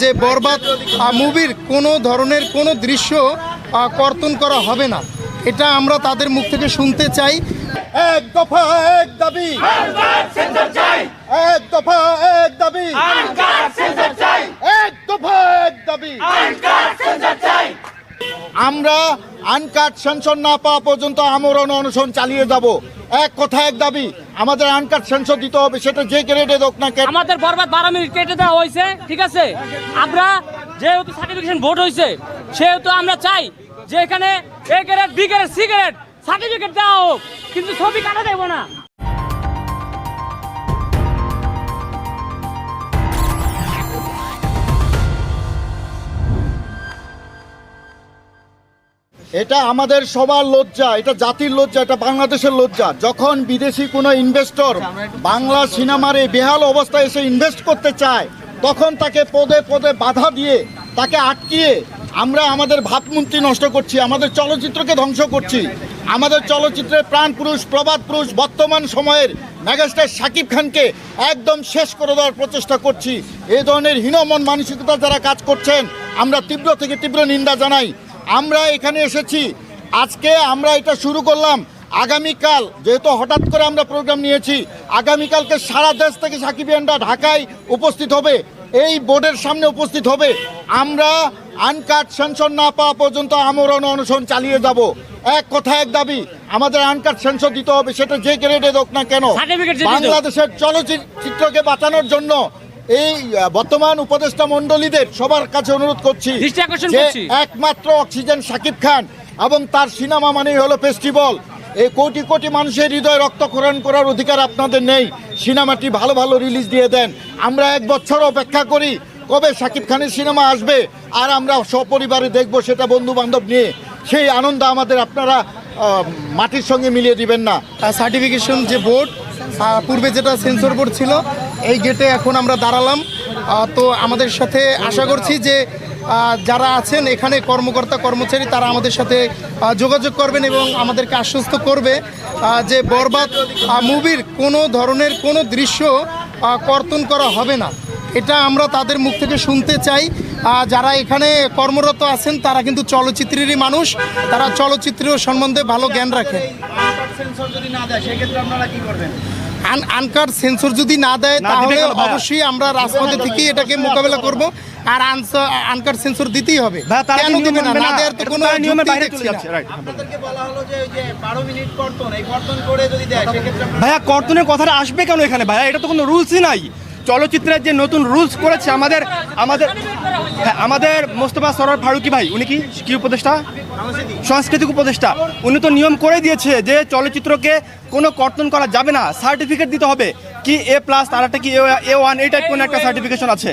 যে বরবাদ মুভির কোনো ধরনের কোনো দৃশ্য কর্তন করা হবে না। এটা আমরা তাদের মুখ থেকে শুনতে চাই। এক দফা এক দাবি। এক দফা এক দাবি। এক দফা এক দাবি। আমরা আনকাট সেন্সর না পাওয়া পর্যন্ত আমরণ অনশন চালিয়ে যাব। এক কথা এক দাবি। আমাদের আনকাট সেন্সর দিতে হবে, সেটা যে গ্রেডে হোক না কেন। আমাদের বরবাদ বারো মিনিট কেটে দেওয়া হয়েছে, ঠিক আছে? আমরা যেহেতু সার্টিফিকেশন ভোট হয়েছে, সেহেতু আমরা চাই যে এখানে A grade B grade C grade certificate দেওয়া হোক, কিন্তু ছবি কাটা দেবো না। এটা আমাদের সবার লজ্জা, এটা জাতির লজ্জা, এটা বাংলাদেশের লজ্জা। যখন বিদেশি কোনো ইনভেস্টর বাংলা সিনেমার এই বেহাল অবস্থায় এসে ইনভেস্ট করতে চায়, তখন তাকে পদে পদে বাধা দিয়ে, তাকে আটকিয়ে আমরা আমাদের ভাবমূর্তি নষ্ট করছি, আমাদের চলচ্চিত্রকে ধ্বংস করছি। আমাদের চলচ্চিত্রের প্রাণ পুরুষ, প্রবাদ পুরুষ, বর্তমান সময়ের মেগাস্টার শাকিব খানকে একদম শেষ করে দেওয়ার প্রচেষ্টা করছি। এই ধরনের হীনমন মানসিকতা যারা কাজ করছেন, আমরা তীব্র থেকে তীব্র নিন্দা জানাই। আমরা এখানে এসেছি। আজকে আমরা এটা শুরু করলাম আগামীকাল যেহেতু হঠাৎ করে আমরা প্রোগ্রাম নিয়েছি আগামীকালকে সারা দেশ থেকে সাকিবিয়ানরা ঢাকায় উপস্থিত হবে এই বোর্ডের সামনে উপস্থিত হবে। আমরা আনকাট সেন্সর না পাওয়া পর্যন্ত আমরণ অনশন চালিয়ে যাব। এক কথা এক দাবি আমাদের আনকাট সেন্সর দিতে হবে সেটা যে গ্রেডে হোক না কেন বাংলাদেশের চলচ্চিত্রকে বাঁচানোর জন্য এই বর্তমান উপদেষ্টা মণ্ডলীদের সবার কাছে অনুরোধ করছি যে একমাত্র অক্সিজেন সাকিব খান এবং তার সিনেমা মানেই হলো ফেস্টিভ্যাল এই কোটি কোটি মানুষের হৃদয় রক্তক্ষরণ করার অধিকার আপনাদের নেই। সিনেমাটি ভালো ভালো রিলিজ দিয়ে দেন। আমরা এক বছর অপেক্ষা করি কবে সাকিব খানের সিনেমা আসবে। আর আমরা সপরিবারে দেখব সেটা বন্ধু বান্ধব নিয়ে। সেই আনন্দ আমাদের আপনারা মাটির সঙ্গে মিলিয়ে দিবেন না। সার্টিফিকেশন যে বোর্ড পূর্বে যেটা সেন্সর বোর্ড ছিল, এই গেটে এখন আমরা দাঁড়ালাম। তো আমাদের সাথে আশা করছি যে যারা আছেন এখানে কর্মকর্তা, কর্মচারী, তারা আমাদের সাথে যোগাযোগ করবেন এবং আমাদেরকে আশ্বস্ত করবে যে বরবাদ মুভির কোনো ধরনের কোনো দৃশ্য কর্তন করা হবে না। এটা আমরা তাদের মুখ থেকে শুনতে চাই। যারা এখানে কর্মরত আছেন, তারা কিন্তু চলচ্চিত্রেরই মানুষ। তারা চলচ্চিত্র সম্বন্ধে ভালো জ্ঞান আন আনকার সেন্সর যদি না দেয় তাহলে অবশ্যই আমরা রাজপথে থেকেই এটাকে মোকাবেলা করব। আর আনকার সেন্সর দিতেই হবে। ভাইয়া, কেন দিবে না? না? দেওয়ার তো কোনো নিয়মের বাইরে চলে যাচ্ছে, হ্যাঁ। আপনাদেরকে বলা হলো যে যে বারো মিনিট কর্তন এই কর্তন করে যদি দেয় সেক্ষেত্রে ভাইয়া কর্তনের কথাটা আসবে কেন এখানে? ভাইয়া এটা তো কোনো রুলসই নাই। চলচ্চিত্রের যে নতুন রুলস করেছে আমাদের আমাদের হ্যাঁ, আমাদের মোস্তফা সরোয়ার ফারুকি ভাই উনি কি কি উপদেষ্টা? সাংস্কৃতিক উপদেষ্টা। উনি তো নিয়ম করে দিয়েছে যে চলচ্চিত্রকে কোনো কর্তন করা যাবে না সার্টিফিকেট দিতে হবে। কি এ প্লাস তার একটা কি এ ওয়ান এই টাইপ কোনো একটা সার্টিফিকেশন আছে?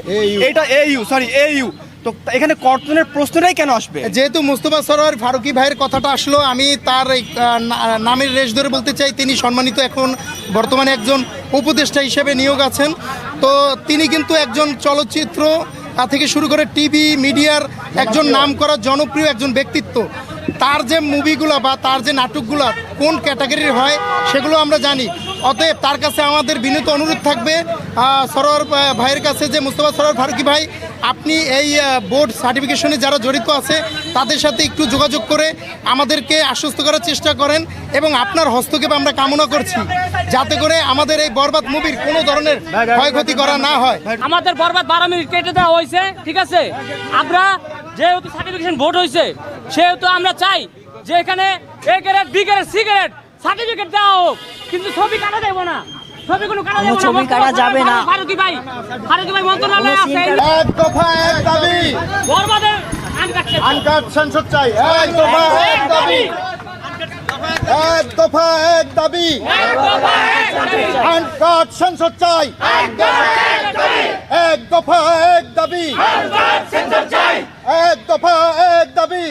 এইটা A U sorry A U তো এখানে কর্তনের প্রশ্নটাই কেন আসবে? যেহেতু মুস্তফা সরোয়ার ফারুকি ভাইয়ের কথাটা আসলো আমি তার নামের রেশ ধরে বলতে চাই তিনি সম্মানিত এখন বর্তমানে একজন উপদেষ্টা হিসেবে নিয়োগ আছেন। তো তিনি কিন্তু একজন চলচ্চিত্র আহ, থেকে শুরু করে টিভি মিডিয়ার একজন নাম করা জনপ্রিয় একজন ব্যক্তিত্ব। তার যে মুভিগুলো বা তার যে নাটকগুলো কোন ক্যাটাগরির হয় সেগুলো আমরা জানি। অতএব তার কাছে আমাদের বিনীত অনুরোধ থাকবে সরোয়ার ভাইয়ের কাছে যে মুস্তফা সরোয়ার ফারুকি ভাই, আপনি এই বোর্ড সার্টিফিকেশনে যারা জড়িত আছে, তাদের সাথে একটু যোগাযোগ করে আমাদেরকে আশ্বস্ত করার চেষ্টা করেন এবং আপনার হস্তক্ষেপ আমরা কামনা করছি। যাতে করে আমাদের এই বরবাদ মুভির কোনো ধরনের ক্ষয়ক্ষতি করা না হয়। আমাদের বরবাদ বারো মিনিট কেটে দেওয়া হয়েছে, ঠিক আছে? আমরা যেহেতু সার্টিফিকেশন ভোট হয়েছে, সেহেতু আমরা চাই যে এখানে A grade B grade C grade certificate দেওয়া হোক, কিন্তু ছবি কাটা দেবো না। ছবি কোনো কাটা ছবি কাটা যাবে না। এক দফা এক দাবি। আনকাট সেন্সর চাই। এক দফা এক দাবি। এক দফা এক দাবি। আনকাট সেন্সর চাই। এক দফা এক দাবি। এক দফা এক দাবি এক দফা এক দাবি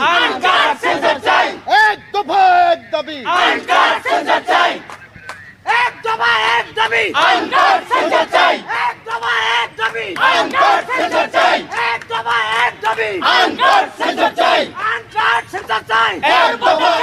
এক দফা এক দাবি। আনকাট সেন্টার চাই। এক দফা এক দাবি। আনকাট সেন্টার চাই। এক দফা এক দাবি। আনকাট সেন্টার চাই। আনকাট সেন্টার চাই। এক দফা